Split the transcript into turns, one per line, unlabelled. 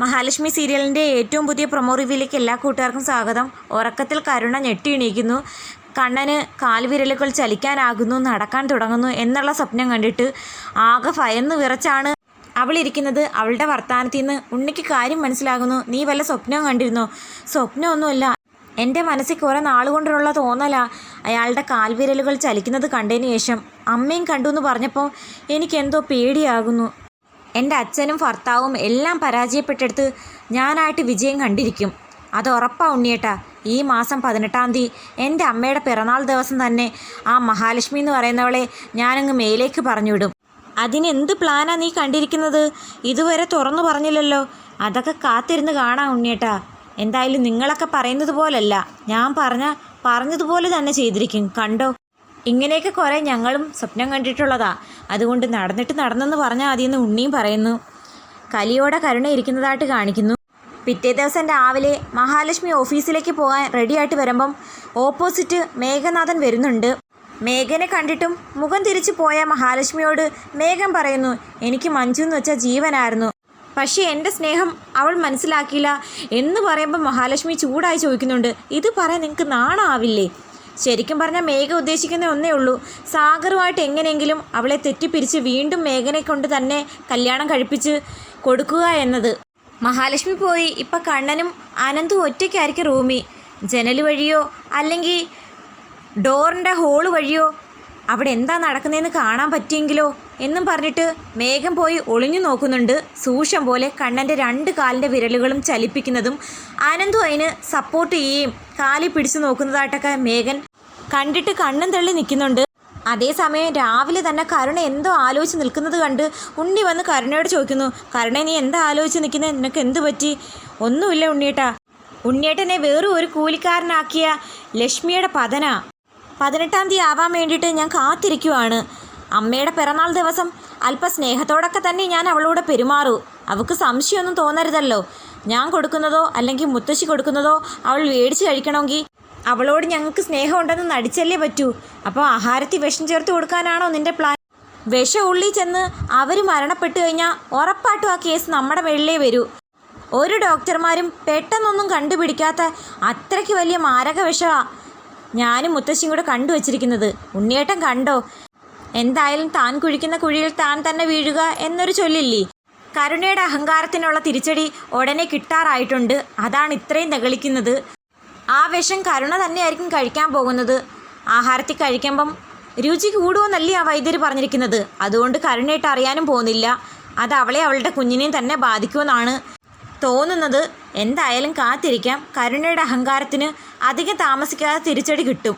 മഹാലക്ഷ്മി സീരിയലിന്റെ ഏറ്റവും പുതിയ പ്രൊമോ റിവ്യൂയിലേക്ക് എല്ലാ കൂട്ടുകാർക്കും സ്വാഗതം. ഉറക്കത്തിൽ കരുണ ഞെട്ടിയിണീക്കുന്നു കണ്ണന് കാൽവിരലുകൾ ചലിക്കാനാകുന്നു നടക്കാൻ തുടങ്ങുന്നു എന്നുള്ള സ്വപ്നം കണ്ടിട്ട് ആകെ ഭയന്ന് വിറച്ചാണ് അവളിരിക്കുന്നത് അവളുടെ വർത്തമാനത്തിൽ നിന്ന് ഉണ്ണിക്ക് കാര്യം മനസ്സിലാകുന്നു. നീ വല്ല സ്വപ്നം കണ്ടിരുന്നോ? സ്വപ്നമൊന്നുമല്ല. എന്റെ മനസ്സിൽ കുറേ നാളുകൊണ്ടുള്ള തോന്നലാ. അയാളുടെ കാൽവിരലുകൾ ചലിക്കുന്നത് കണ്ടതിന് ശേഷം അമ്മയും കണ്ടു എന്ന് പറഞ്ഞപ്പോൾ എനിക്കെന്തോ പേടിയാകുന്നു. എന്റെ അച്ഛനും ഭർത്താവും എല്ലാം പരാജയപ്പെട്ടെടുത്ത് ഞാനായിട്ട് വിജയം കണ്ടിരിക്കും. അത് ഉറപ്പാ ഉണ്ണിയേട്ടാ. ഈ മാസം പതിനെട്ടാം തീയതി എന്റെ അമ്മയുടെ പിറന്നാൾ ദിവസം തന്നെ ആ മഹാലക്ഷ്മി എന്ന് പറയുന്നവളെ ഞാനങ്ങ് മേലേക്ക് പറഞ്ഞുവിടും. അതിനെന്ത് പ്ലാനാ നീ കണ്ടിരിക്കുന്നത്? ഇതുവരെ തുറന്നു പറഞ്ഞില്ലല്ലോ. അതൊക്കെ കാത്തിരുന്ന് കാണാം ഉണ്ണിയേട്ടാ. എന്തായാലും നിങ്ങളൊക്കെ പറയുന്നത് പോലല്ല. ഞാൻ പറഞ്ഞ പറഞ്ഞതുപോലെ തന്നെ ചെയ്തിരിക്കും. കണ്ടോ? ഇങ്ങനെയൊക്കെ കുറേ ഞങ്ങളും സ്വപ്നം കണ്ടിട്ടുള്ളതാ. അതുകൊണ്ട് നടന്നിട്ട് നടന്നെന്ന് പറഞ്ഞാൽ മതിയെന്ന് ഉണ്ണിയും പറയുന്നു. കലിയോടെ കരുണ ഇരിക്കുന്നതായിട്ട് കാണിക്കുന്നു. പിറ്റേ ദിവസം രാവിലെ മഹാലക്ഷ്മി ഓഫീസിലേക്ക് പോകാൻ റെഡിയായിട്ട് വരുമ്പം ഓപ്പോസിറ്റ് മേഘനാഥൻ വരുന്നുണ്ട്. മേഘനെ കണ്ടിട്ടും മുഖം തിരിച്ചു പോയ മഹാലക്ഷ്മിയോട് മേഘം പറയുന്നു എനിക്ക് മഞ്ജു എന്ന് വെച്ചാൽ ജീവനായിരുന്നു. പക്ഷേ എന്റെ സ്നേഹം അവൾ മനസ്സിലാക്കിയില്ല. എന്ന് പറയുമ്പോൾ മഹാലക്ഷ്മി ചൂടായി ചോദിക്കുന്നുണ്ട് ഇത് പറയാൻ നിങ്ങൾക്ക് നാണാവില്ലേ? ശരിക്കും പറഞ്ഞാൽ മേഘ ഉദ്ദേശിക്കുന്ന ഒന്നേ ഉള്ളൂ. സാഗറുമായിട്ട് എങ്ങനെയെങ്കിലും അവളെ തെറ്റിപ്പിരിച്ച് വീണ്ടും മേഘനെ കൊണ്ട് തന്നെ കല്യാണം കഴിപ്പിച്ച് കൊടുക്കുക എന്നത്. മഹാലക്ഷ്മി പോയി. ഇപ്പം കണ്ണനും അനന്തും ഒറ്റയ്ക്കായിരിക്കും റൂമി ജനൽ വഴിയോ അല്ലെങ്കിൽ ഡോറിന്റെ ഹോൾ വഴിയോ? അവിടെ എന്താ നടക്കുന്നതെന്ന് കാണാൻ പറ്റിയെങ്കിലോ? എന്നും പറഞ്ഞിട്ട് മേഘം പോയി ഒളിഞ്ഞു നോക്കുന്നുണ്ട്. സൂക്ഷം പോലെ കണ്ണന്റെ രണ്ട് കാലിന്റെ വിരലുകളും ചലിപ്പിക്കുന്നതും അനന്തു അതിന് സപ്പോർട്ട് ചെയ്യുകയും കാലി പിടിച്ചു നോക്കുന്നതായിട്ടൊക്കെ മേഘൻ കണ്ടിട്ട് കണ്ണും തള്ളി നിൽക്കുന്നുണ്ട്. അതേസമയം രാവിലെ തന്നെ കരുണ എന്തോ ആലോചിച്ച് നിൽക്കുന്നത് കണ്ട് ഉണ്ണി വന്ന് കരുണയോട് ചോദിക്കുന്നു കരുണ നീ എന്താ ആലോചിച്ച് നിൽക്കുന്നത് നിനക്ക് എന്ത് പറ്റി? ഒന്നുമില്ല ഉണ്ണിയേട്ടാ. ഉണ്ണിയേട്ടനെ വേറും ഒരു കൂലിക്കാരനാക്കിയ ലക്ഷ്മിയുടെ പതന. പതിനെട്ടാം തീയതി ആവാൻ വേണ്ടിയിട്ട് ഞാൻ കാത്തിരിക്കുവാണ്. അമ്മയുടെ പിറന്നാൾ ദിവസം അല്പ സ്നേഹത്തോടൊക്കെ തന്നെ ഞാൻ അവളോട് പെരുമാറൂ. അവൾക്ക് സംശയമൊന്നും തോന്നരുതല്ലോ. ഞാൻ കൊടുക്കുന്നതോ അല്ലെങ്കിൽ മുത്തശ്ശി കൊടുക്കുന്നതോ അവൾ മേടിച്ച് കഴിക്കണമെങ്കിൽ അവളോട് ഞങ്ങൾക്ക് സ്നേഹമുണ്ടെന്ന് നടിച്ചല്ലേ പറ്റൂ. അപ്പോൾ ആഹാരത്തിൽ വിഷം ചേർത്ത് കൊടുക്കാനാണോ നിന്റെ പ്ലാൻ വിഷം ഉള്ളിൽ ചെന്ന് അവർ മരണപ്പെട്ടു കഴിഞ്ഞാൽ ഉറപ്പായിട്ടും ആ കേസ് നമ്മുടെ മേളിലേ വരൂ. ഒരു ഡോക്ടർമാരും പെട്ടെന്നൊന്നും കണ്ടുപിടിക്കാത്ത അത്രയ്ക്ക് വലിയ മാരക വിഷമാണ് ഞാനും മുത്തശ്ശിയും കൂടെ കണ്ടു വച്ചിരിക്കുന്നത്. ഉണ്ണിയേട്ടൻ കണ്ടോ? എന്തായാലും താൻ കുഴിക്കുന്ന കുഴിയിൽ താൻ തന്നെ വീഴുക എന്നൊരു ചൊല്ലില്ലേ? കരുണയുടെ അഹങ്കാരത്തിനുള്ള തിരിച്ചടി ഉടനെ കിട്ടാറായിട്ടുണ്ട്. അതാണ് ഇത്രയും നകളിക്കുന്നത് ആ വിഷം കരുണ തന്നെയായിരിക്കും കഴിക്കാൻ പോകുന്നത്. ആഹാരത്തിൽ കഴിക്കുമ്പം രുചി കൂടുമെന്നല്ലേ ആ വൈദ്യർ പറഞ്ഞിരിക്കുന്നത്. അതുകൊണ്ട് കരുണയിട്ട് അറിയാനും പോകുന്നില്ല. അത് അവളെ അവളുടെ കുഞ്ഞിനെയും തന്നെ ബാധിക്കുമെന്നാണ് തോന്നുന്നത്. എന്തായാലും കാത്തിരിക്കാം. കരുണയുടെ അഹങ്കാരത്തിന് അധികം താമസിക്കാതെ തിരിച്ചടി കിട്ടും.